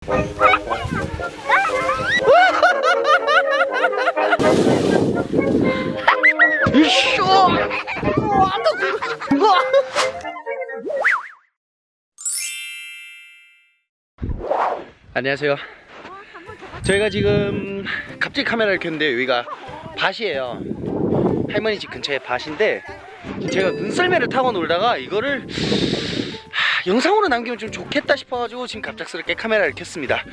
안녕하세요. 저희가 지금 갑자기 카메라를 켰는데 여기가 밭이에요. 할머니 집 근처에 밭인데 제가 눈썰매를 타고 놀다가 이거를 하, 영상으로 남기면 좀 좋겠다 싶어가지고 지금 갑작스럽게 카메라를 켰습니다.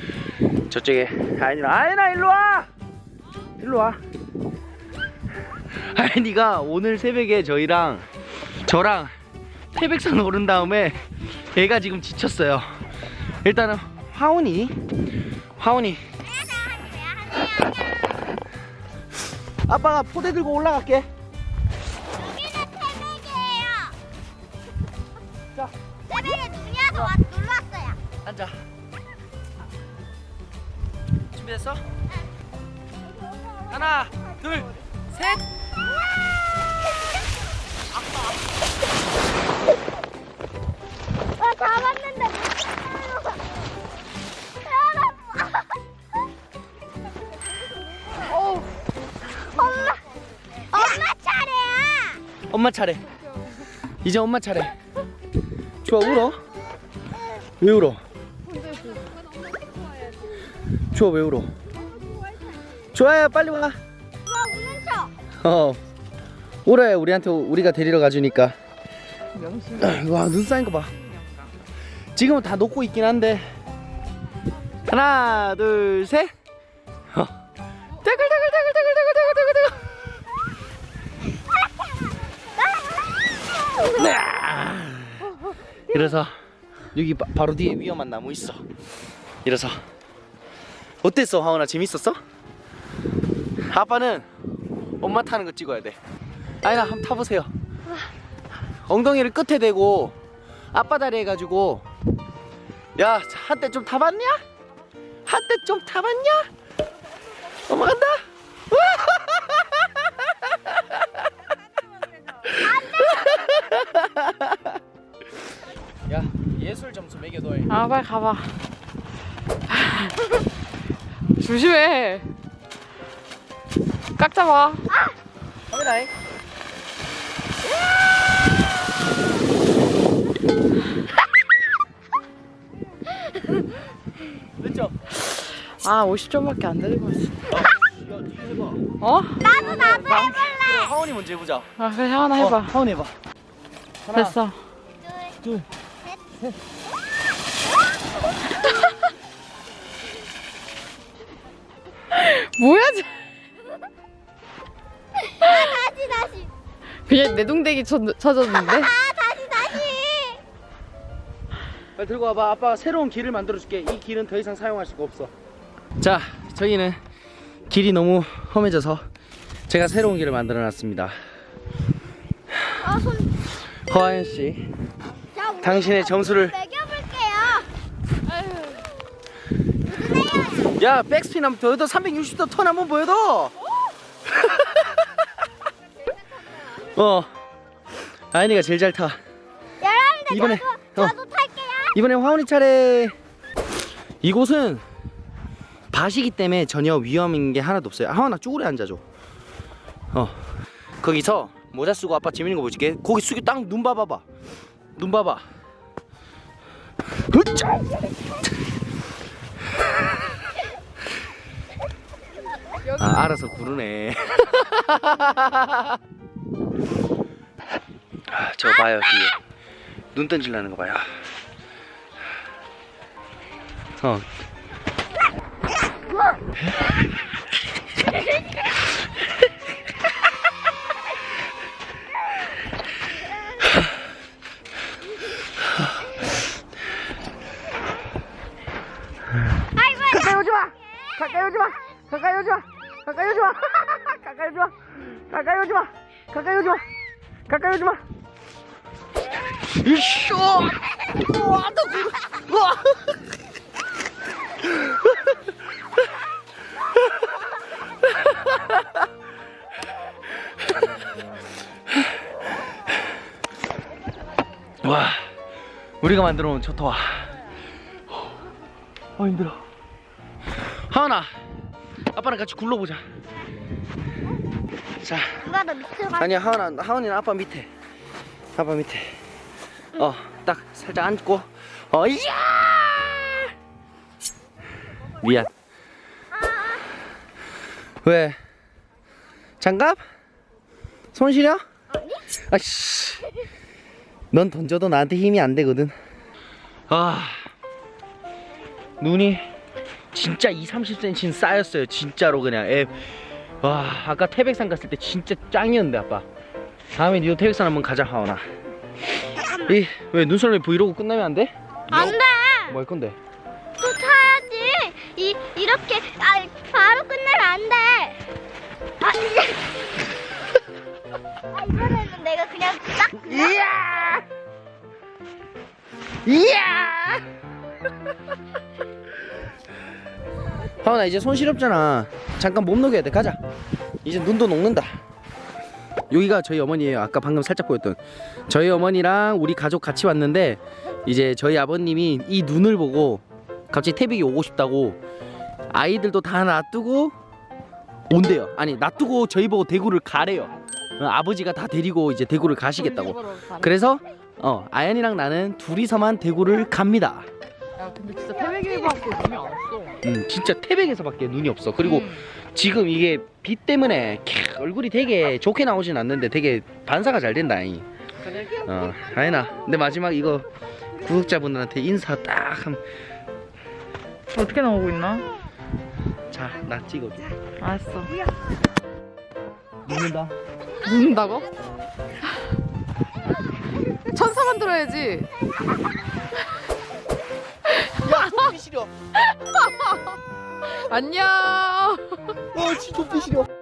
저쪽에 아이나 아이나 일로 와. 일로 와. 아이니가 오늘 새벽에 저희랑 저랑 태백산 오른 다음에 얘가 지금 지쳤어요. 일단은 화운이 화운이 아빠가 포대 들고 올라갈게. 엄마 차례. 이제 엄마 차례. 좋아 울어? 왜 울어? 좋아 왜 울어? 좋아요 빨리 와. 어. 울어요 우리한테 우리가 데리러 가주니까. 와 눈 쌓인 거 봐. 지금은 다 녹고 있긴 한데. 하나 둘 셋. 어. 따글따글따글따글따글따글. 네. 그래서 여기 바, 바로 뒤에 위험한 나무 있어. 이래서 어땠어 하원아 재밌었어? 아빠는 엄마 타는 거 찍어야 돼. 아이나 한번 타보세요. 엉덩이를 끝에 대고 앞바다리 해가지고 야 한때 좀 타봤냐? 한때 좀 타봤냐? 엄마 간다. 야 예술 점수 매겨둬. 아 빨리 가봐 조심해 깍 잡아 카메라에. 됐죠? 아 50점밖에 안 되는 야 뒤에 해봐. 어? 나도 나도. 하원이 먼저 해보자. 아 그래 하나 해봐 어, 하원 해봐. 하나, 됐어 둘. 뭐야 쟤 다시 다시. 그냥 내동댕이 쳐, 쳐줬는데 아, 다시 다시. 빨리 들고 와봐. 아빠가 새로운 길을 만들어줄게. 이 길은 더 이상 사용할 수가 없어. 자, 저희는 길이 너무 험해져서 제가 새로운 길을 만들어놨습니다. 아, 손. 허하연 씨, 자, 우리 당신의 점수를 매겨볼게요. 야 백스핀 한번 더, 더 360도 턴 한번 보여줘. 어, 아이니가 제일 잘 타. 여러분들 이번에, 저도, 어. 저도 탈게요. 이번에 화훈이 차례. 이곳은 밭이기 때문에 전혀 위험인 게 하나도 없어요. 하원아 쪼그려 앉아줘. 어, 거기서 모자 쓰고 아빠 재밌는 거 보여줄게. 거기 숙이 딱 눈 봐봐봐. 눈 봐봐. 으짜! 아, 알아서 구르네. 아, 저 봐요 뒤에 눈 던질라는 거 봐요. 어. 가까이 오지 마. 이쇼. 와, 너 그. 와. 와. 우리가 만들어 놓은 초토화. 아 힘들어 하은아 아빠랑 같이 굴러보자 자. 누가 더 밑으로 가? 아니야 하은아 하은이는 아빠 밑에. 아빠 밑에. 어 딱 살짝 앉고. 어 이야! 미안. 왜? 장갑? 손 시려 아씨. 넌 던져도 나한테 힘이 안 되거든. 아. 눈이 진짜 2, 30cm는 쌓였어요 진짜로 그냥. 애. 와 아까 태백산 갔을 때 진짜 짱이었는데 아빠 다음에 니도 태백산 한번 가자 하원아 이왜 눈썰매 브이로그 끝나면 안 돼? 안 돼. 뭐 할 건데? 또 타야지. 이 이렇게 아 바로 끝내면 안 돼. 아. 아 이번에는 내가 그냥 딱. 이야 이야 하원아 이제 손 시렵잖아. 잠깐 몸 녹여야 돼. 가자. 이제 눈도 녹는다. 여기가 저희 어머니예요. 아까 방금 살짝 보였던. 저희 어머니랑 우리 가족 같이 왔는데 이제 저희 아버님이 이 눈을 보고 갑자기 태백이 오고 싶다고 아이들도 다 놔두고 온대요. 아니 놔두고 저희 보고 대구를 가래요. 어, 아버지가 다 데리고 이제 대구를 가시겠다고. 그래서 어 아연이랑 나는 둘이서만 대구를 갑니다 야 근데 진짜 태백이밖에 눈이 안 왔어. 음 진짜 태백에서밖에 눈이 없어 그리고 음. 지금 이게 빛 때문에 캬, 얼굴이 되게 좋게 나오진 않는데 되게 반사가 잘 된다 이. 그래? 어 아연아 근데 마지막 이거 구독자분들한테 인사 딱 한. 어떻게 나오고 있나? 자, 나 찍어줘. 알았어. 믿는다. 눕는다고? 천사 만들어야지. 싫어. 안녕. 어, 진짜 좀비 싫어.